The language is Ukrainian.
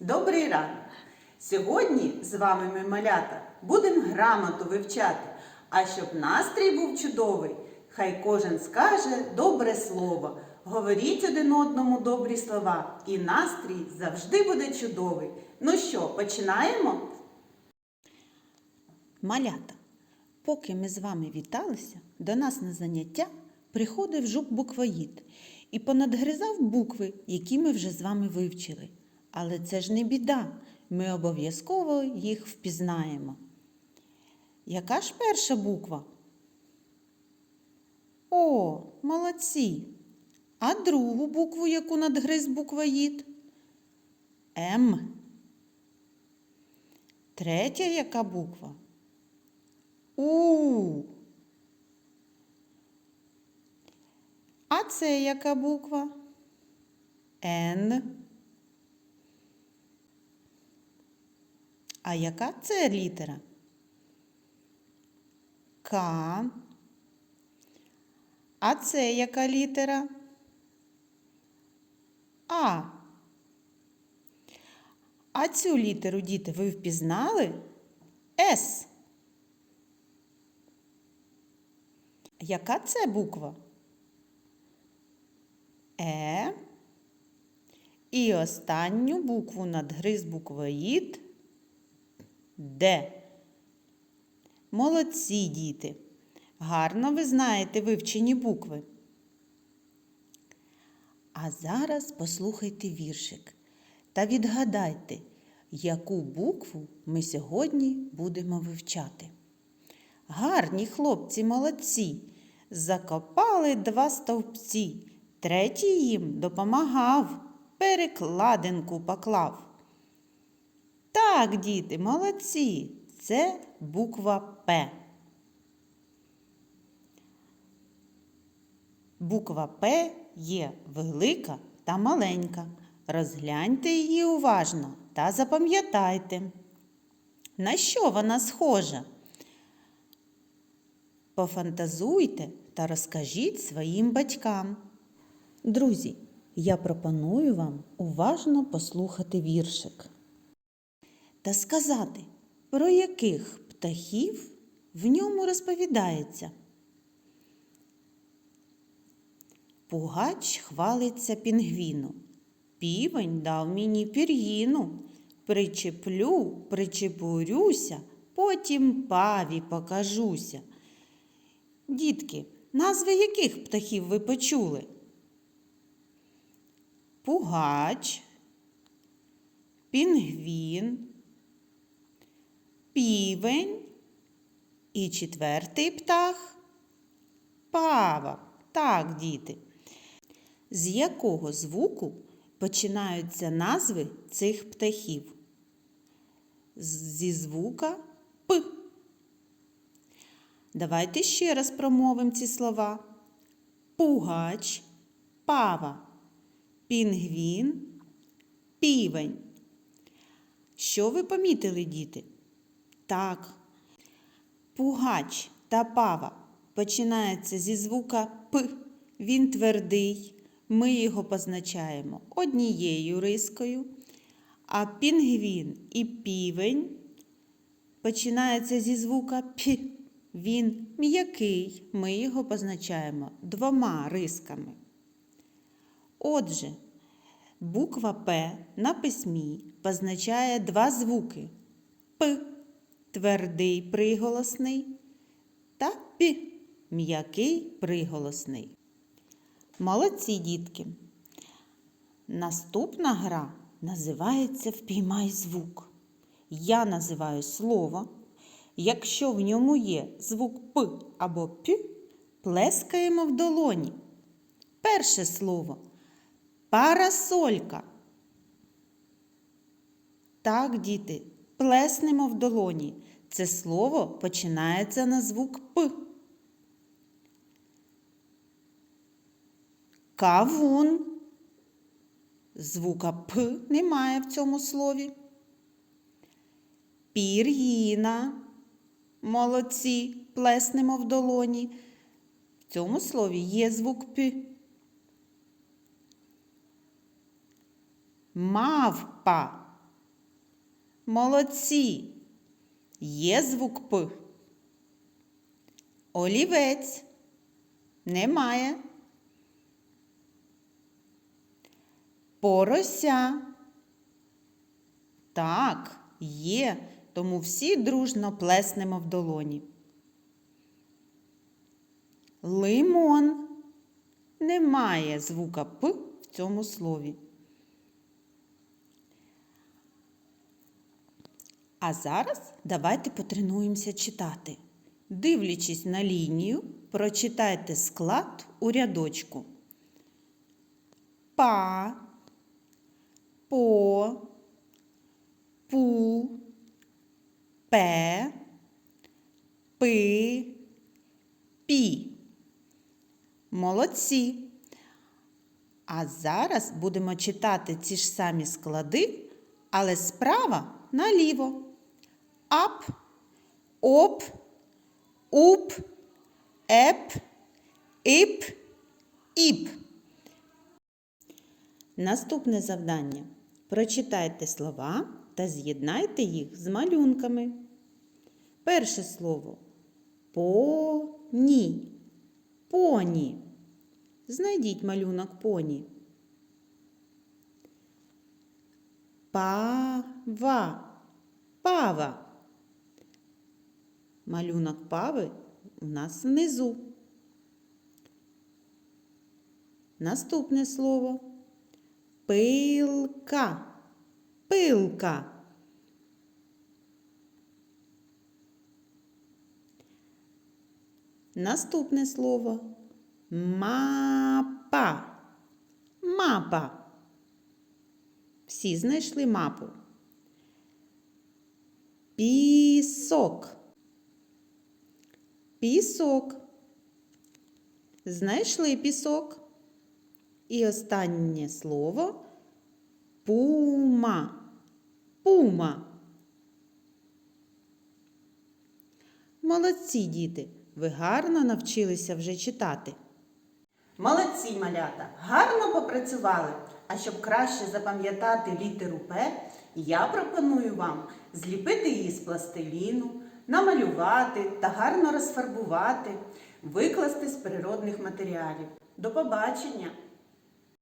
Добрий ранок! Сьогодні з вами ми малята будемо грамоту вивчати. А щоб настрій був чудовий, хай кожен скаже добре слово. Говоріть один одному добрі слова, і настрій завжди буде чудовий. Ну що, починаємо? Малята, поки ми з вами віталися, до нас на заняття приходив жук буквоїд і понадгризав букви, які ми вже з вами вивчили. Але це ж не біда, ми обов'язково їх впізнаємо. Яка ж перша буква? О, молодці! А другу букву, яку надгриз буквоїд? М. Третя яка буква? У. А це яка буква? Н. А яка це літера? К. А це яка літера? А. А цю літеру, діти, ви впізнали? С. Яка це буква? Е. І останню букву надгриз буквоїд Д. Молодці діти. Гарно ви знаєте вивчені букви. А зараз послухайте віршик та відгадайте, яку букву ми сьогодні будемо вивчати. Гарні хлопці молодці, закопали два стовпці, третій їм допомагав, перекладинку поклав. Так, діти, молодці, це буква П. Буква П є велика та маленька. Розгляньте її уважно та запам'ятайте, на що вона схожа. Пофантазуйте та розкажіть своїм батькам. Друзі, я пропоную вам уважно послухати віршик та сказати, про яких птахів в ньому розповідається. Пугач хвалиться пінгвіну. Півень дав мені пір'їну. Причеплю, причепурюся, потім паві покажуся. Дітки, назви яких птахів ви почули? Пугач, пінгвін, півень і четвертий птах пава. Так, діти. З якого звуку починаються назви цих птахів? Зі звука П. Давайте ще раз промовимо ці слова. Пугач, пава, пінгвін, півень. Що ви помітили, діти? Так. Пугач та пава починається зі звука П. Він твердий. Ми його позначаємо однією рискою. А пінгвін і півень починається зі звука П. Він м'який. Ми його позначаємо двома рисками. Отже, буква П на письмі позначає два звуки П твердий приголосний та П м'який приголосний. Молодці дітки. Наступна гра називається Впіймай звук. Я називаю слово. Якщо в ньому є звук П або П, плескаємо в долоні. Перше слово парасолька. Так, діти, плеснемо в долоні. Це слово починається на звук П. Кавун. Звука П немає в цьому слові. Пір'їна. Молодці, плеснемо в долоні. В цьому слові є звук П. Мавпа. Молодці. Є звук П. Олівець. Немає. Порося. Так, є, тому всі дружно плеснемо в долоні. Лимон. Немає звука П в цьому слові. А зараз давайте потренуємося читати. Дивлячись на лінію, прочитайте склад у рядочку. Па, по, пу, пе, пи, пі. Молодці. А зараз будемо читати ці ж самі склади, але справа наліво. Ап, оп, уп, еп, іп, іп. Наступне завдання. Прочитайте слова та з'єднайте їх з малюнками. Перше слово поні. Поні. Знайдіть малюнок поні. Пава. Пава. Малюнок пави у нас внизу. Наступне слово пилка. Пилка. Наступне слово мапа. Мапа. Всі знайшли мапу. Пісок. Пісок. Знайшли пісок. І останнє слово пума. Пума. Молодці, діти. Ви гарно навчилися вже читати. Молодці, малята, гарно попрацювали. А щоб краще запам'ятати літеру П, я пропоную вам зліпити її з пластиліну, намалювати та гарно розфарбувати, викласти з природних матеріалів. До побачення!